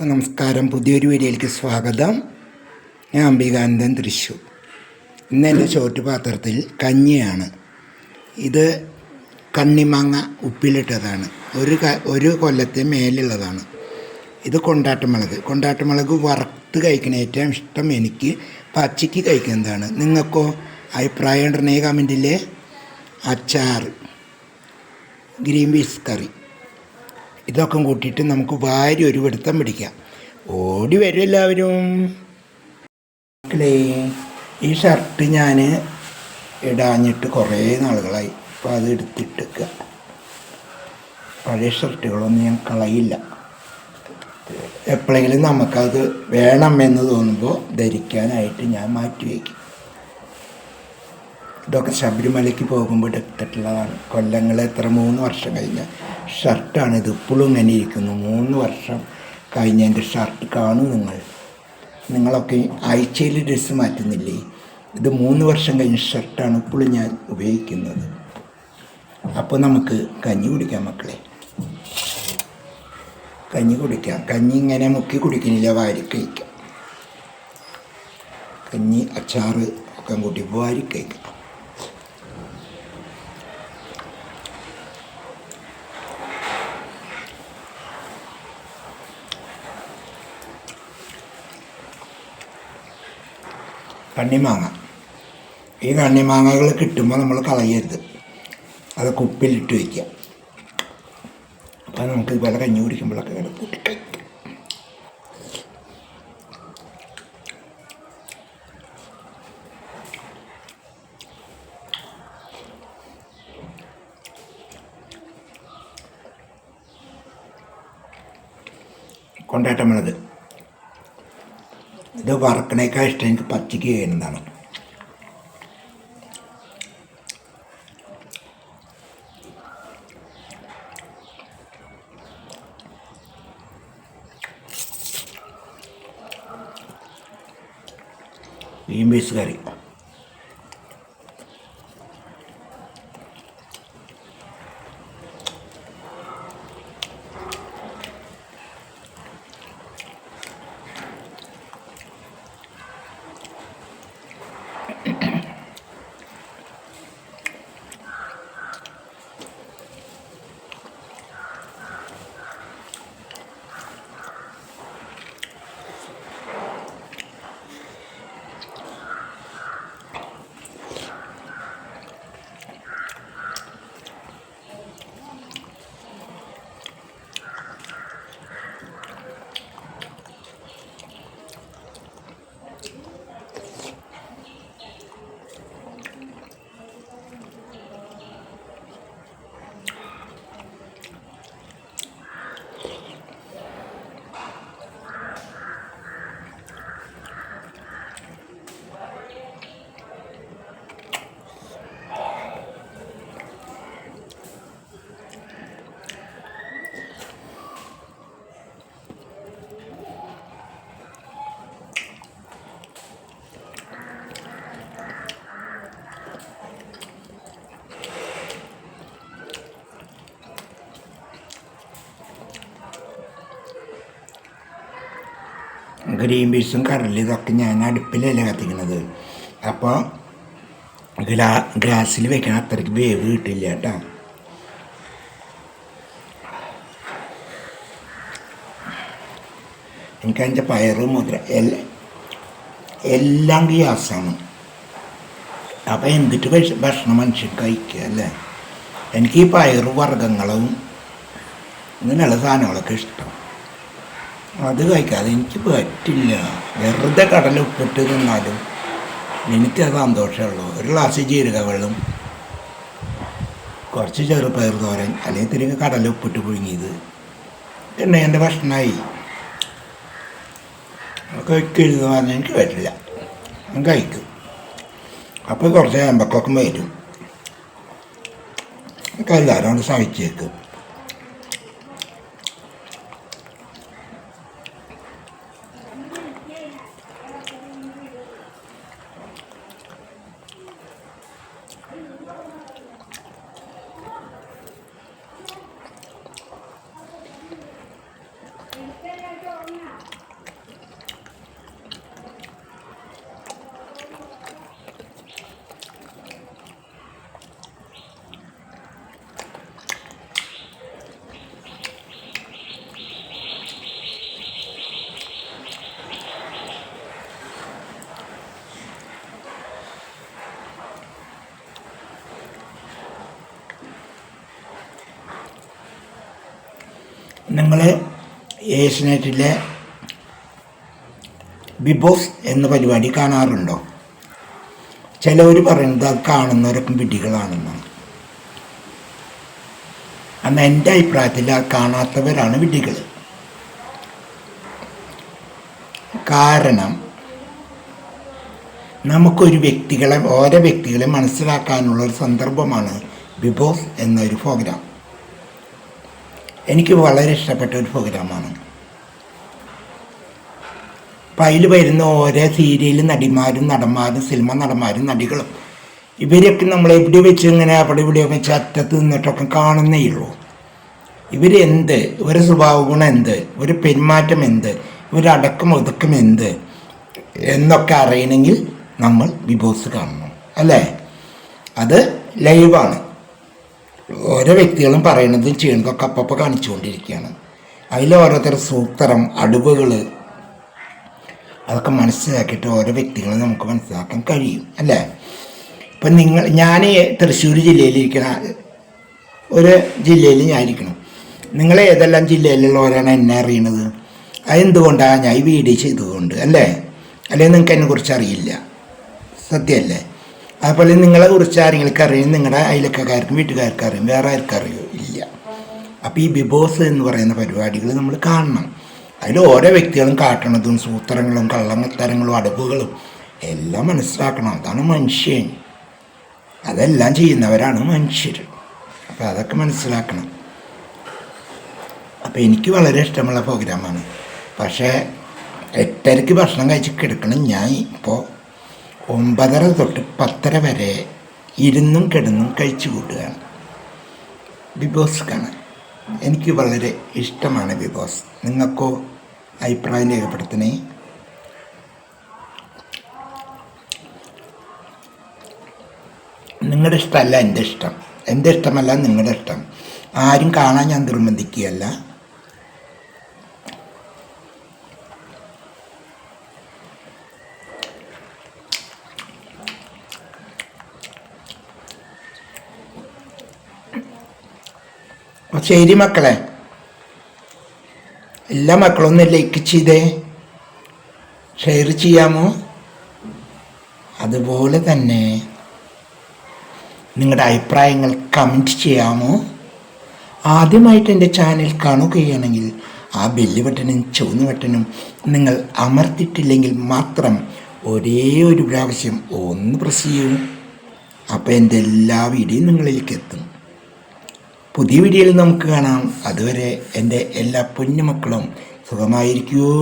എല്ലാവർക്കും നമസ്കാരം. പുതിയൊരു വീഡിയോയിലേക്ക് സ്വാഗതം. ഞാൻ അംബികാനന്ദൻ തൃശ്ശൂർ. ഇന്ന് എന്റെ ചോറ്റ് പാത്രത്തിൽ കഞ്ഞിയാണ്. ഇത് കണ്ണിമാങ്ങ ഉപ്പിലിട്ടതാണ്. ഒരു ക ഒരു കൊല്ലത്തെ മേലുള്ളതാണ്. ഇത് കൊണ്ടാട്ടമുളക്. കൊണ്ടാട്ടമുളക് വറുത്ത് കഴിക്കുന്ന ഏറ്റവും ഇഷ്ടം എനിക്ക് പച്ചയ്ക്ക് കഴിക്കുന്നതാണ്. നിങ്ങൾക്കോ അഭിപ്രായം ഉണ്ടെന്നേ കമന്റിലെ അച്ചാർ ഗ്രീൻ പീസ് കറി ഇതൊക്കെ കൂട്ടിയിട്ട് നമുക്ക് വാരി ഒരു പിടുത്തം പിടിക്കാം. ഓടി വരും എല്ലാവരും. ഈ ഷർട്ട് ഞാൻ ഇടാഞ്ഞിട്ട് കുറേ നാളുകളായി. അപ്പോൾ അത് എടുത്തിട്ടേക്കുക പഴയ ഷർട്ടുകളൊന്നും ഞാൻ കളയില്ല. എപ്പോഴെങ്കിലും നമുക്കത് എന്ന് തോന്നുമ്പോൾ ധരിക്കാനായിട്ട് ഞാൻ മാറ്റി വയ്ക്കും. ഇതൊക്കെ ശബരിമലയ്ക്ക് പോകുമ്പോൾ എടുത്തിട്ടുള്ളതാണ് കൊല്ലങ്ങൾ എത്ര മൂന്ന് വർഷം കഴിഞ്ഞ. ഷർട്ടാണ് ഇത് ഇപ്പോഴും ഇങ്ങനെ ഇരിക്കുന്നു മൂന്ന് വർഷം കഴിഞ്ഞ എന്റെ ഷർട്ട് കാണും നിങ്ങൾ. നിങ്ങളൊക്കെ ആഴ്ചയിൽ ഡ്രസ്സ് മാറ്റുന്നില്ലേ? ഇത് മൂന്ന് വർഷം കഴിഞ്ഞ ഷർട്ടാണ് ഇപ്പോഴും ഞാൻ ഉപയോഗിക്കുന്നത്. അപ്പോൾ നമുക്ക് കഞ്ഞി കുടിക്കാം മക്കളെ. കഞ്ഞി കുടിക്കാം. കഞ്ഞി ഇങ്ങനെ മുക്കി കുടിക്കുന്നില്ല വാരി കഴിക്കാം. കഞ്ഞി അച്ചാറ് ഒക്കെ കൂട്ടി വാരി കഴിക്കാം. കണ്ണിമാങ്ങ ഈ കണ്ണിമാങ്ങകൾ കിട്ടുമ്പോൾ നമ്മൾ കളയരുത്. അത് കുപ്പിലിട്ട് വയ്ക്കുക അപ്പോൾ നമുക്ക് ഇതുപോലെ കഞ്ഞി കുടിക്കുമ്പോഴൊക്കെ ഇങ്ങനെ കൂട്ടി കഴിക്കാം. കൊണ്ടാട്ടമുളക് ഇത് വറക്കണേക്കാൾ ഇഷ്ടം എനിക്ക് പച്ചയ്ക്ക് ചെയ്യുന്നതാണ് ഗ്രീൻ പീസ് കറി. ഗ്രീൻ പീസും കടലും ഇതൊക്കെ ഞാൻ അടുപ്പിലല്ലേ കത്തിക്കുന്നത് അപ്പോൾ ഗ്ലാ ഗ്ലാസ്സിൽ വെക്കണം അത്രയ്ക്ക് വേവ് കിട്ടില്ല കേട്ടോ. എനിക്കതിന്റെ പയറ് മുദ്ര എല്ലാം എല്ലാം ഗ്യാസാണ്. അപ്പോൾ എന്തിട്ട് ഭക്ഷ- ഭക്ഷണം മനുഷ്യൻ കഴിക്കുക അല്ലേ? എനിക്ക് ഈ പയറ് വർഗങ്ങളും ഇങ്ങനെയുള്ള സാധനങ്ങളൊക്കെ ഇഷ്ടം. അത് കഴിക്കാതെ എനിക്ക് പറ്റില്ല. വെറുതെ കടല ഉപ്പിട്ട് തിന്നാലും അത് സന്തോഷമുള്ളൂ ഒരു ഗ്ലാസ് ജീരക വെള്ളം കുറച്ച് ചെറുപ്പയർ തോരൻ അല്ലെങ്കിൽ തിരികെ കടല ഉപ്പിട്ട് പുഴുങ്ങിയത്. പിന്നെ എന്റെ ഭക്ഷണമായി കഴിക്കരുത് പറഞ്ഞാൽ എനിക്ക് പറ്റില്ല. ഞാൻ കഴിക്കും. അപ്പോൾ കുറച്ച് അമ്പക്കൊക്കെ വരും. എനിക്ക് എല്ലാവരും കൊണ്ട് സഹിച്ചേക്കും. നിങ്ങൾ ഏഷ്യനെറ്റിലെ ബിബോസ് എന്ന പരിപാടി കാണാറുണ്ടോ? ചിലവർ പറയുന്നത് അത് കാണുന്നവരൊക്കെ വിഡ്ഢികളാണെന്നാണ്. അന്ന് എന്റെ അഭിപ്രായത്തിൽ ആ കാണാത്തവരാണ് വിഡ്ഢികൾ. കാരണം നമുക്കൊരു വ്യക്തികളെ ഓരോ വ്യക്തികളെ മനസ്സിലാക്കാനുള്ള ഒരു സന്ദർഭമാണ് ബിബോസ് എന്നൊരു പ്രോഗ്രാം. എനിക്ക് വളരെ ഇഷ്ടപ്പെട്ട ഒരു പ്രോഗ്രാമാണ്. അപ്പം അതിൽ വരുന്ന ഓരോ സീരിയൽ നടിമാരും നടന്മാരും സിനിമ നടന്മാരും നടികളും ഇവരൊക്കെ നമ്മൾ എവിടെ വെച്ച് ഇങ്ങനെ അവിടെ ഇവിടെ വെച്ച് അറ്റത്ത് നിന്നിട്ടൊക്കെ കാണുന്നേ ഉള്ളൂ. ഇവരെന്ത് ഒരു സ്വഭാവ ഗുണം എന്ത്? ഒരു പെരുമാറ്റം എന്ത്? ഒരു അടക്കം ഒതുക്കം എന്ത്? എന്നൊക്കെ അറിയണമെങ്കിൽ നമ്മൾ ബിബോസ് കാണണം. അല്ലേ? അത് ലൈവാണ്. ഓരോ വ്യക്തികളും പറയുന്നതും ചെയ്യുന്നതൊക്കെ അപ്പപ്പോൾ കാണിച്ചുകൊണ്ടിരിക്കുകയാണ്. അതിൽ ഓരോരുത്തർ സൂത്രം അടുവുകൾ അതൊക്കെ മനസ്സിലാക്കിയിട്ട് ഓരോ വ്യക്തികളെ നമുക്ക് മനസ്സിലാക്കാൻ കഴിയും അല്ലേ? ഇപ്പം നിങ്ങൾ ഞാൻ തൃശ്ശൂർ ജില്ലയിലിരിക്കണ ഒരു ജില്ലയിൽ ഞാൻ ഇരിക്കണം നിങ്ങൾ ഏതെല്ലാം ജില്ലയിലുള്ളവരാണ് എന്നെ അറിയണത്? അതെന്തുകൊണ്ടാണ് ഞാൻ ഈ വീഡിയോ ചെയ്തതുകൊണ്ട് അല്ലേ? അല്ലെങ്കിൽ നിങ്ങൾക്ക് അതിനെക്കുറിച്ച് അറിയില്ല? സത്യമല്ലേ അതുപോലെ നിങ്ങളെ കുറിച്ച് ആരെങ്കിലും അറിയും നിങ്ങളുടെ അയലക്കാർക്കും വീട്ടുകാർക്കും അറിയും വേറെ ആർക്കും അറിയോ? ഇല്ല. അപ്പോൾ ഈ ബിബോസ് എന്ന് പറയുന്ന പരിപാടികൾ നമ്മൾ കാണണം. അതിൽ ഓരോ വ്യക്തികളും കാട്ടണതും സൂത്രങ്ങളും കള്ളമത്തരങ്ങളും അടുപ്പുകളും എല്ലാം മനസ്സിലാക്കണം. അതാണ് മനുഷ്യൻ. അതെല്ലാം ചെയ്യുന്നവരാണ് മനുഷ്യർ. അപ്പോൾ അതൊക്കെ മനസ്സിലാക്കണം. അപ്പോൾ എനിക്ക് വളരെ ഇഷ്ടമുള്ള പ്രോഗ്രാമാണ് പക്ഷേ എട്ടരയ്ക്ക് ഭക്ഷണം കഴിച്ച് കിടക്കണം ഞാൻ ഇപ്പോൾ ഒമ്പതര തൊട്ട് പത്തര വരെ ഇരുന്നും കിടന്നും കഴിച്ചു കൂട്ടുകയാണ് ബിബോസ് കാണാൻ എനിക്ക് വളരെ ഇഷ്ടമാണ് ബിബോസ് ബോസ് നിങ്ങൾക്കോ അഭിപ്രായം രേഖപ്പെടുത്തണേ? നിങ്ങളുടെ ഇഷ്ടമല്ല എന്റെ ഇഷ്ടം. എന്റെ ഇഷ്ടമല്ല നിങ്ങളുടെ ഇഷ്ടം. ആരും കാണാൻ ഞാൻ നിർബന്ധിക്കുകയല്ല. ശരി മക്കളെ. എല്ലാ മക്കളും ഒന്ന് ലൈക്ക് ചെയ്തേ. ഷെയർ ചെയ്യാമോ? അതുപോലെ തന്നെ നിങ്ങളുടെ അഭിപ്രായങ്ങൾ കമന്റ് ചെയ്യാമോ? ആദ്യമായിട്ട് എന്റെ ചാനൽ കാണുകയാണെങ്കിൽ ആ ബെല്ല് ബട്ടനും ചുവന്ന ബട്ടനും നിങ്ങൾ അമർത്തിട്ടില്ലെങ്കിൽ മാത്രം ഒരേ ഒരു പ്രാവശ്യം ഒന്ന് പ്രസ് ചെയ്യൂ. അപ്പോൾ എന്റെ എല്ലാ വീഡിയോയും നിങ്ങളിലേക്ക് എത്തും. പുതിയ വീഡിയോയിൽ നമുക്ക് കാണാം. അതുവരെ എന്റെ എല്ലാ പൊന്നുമക്കളും സുഖമായിരിക്കുമോ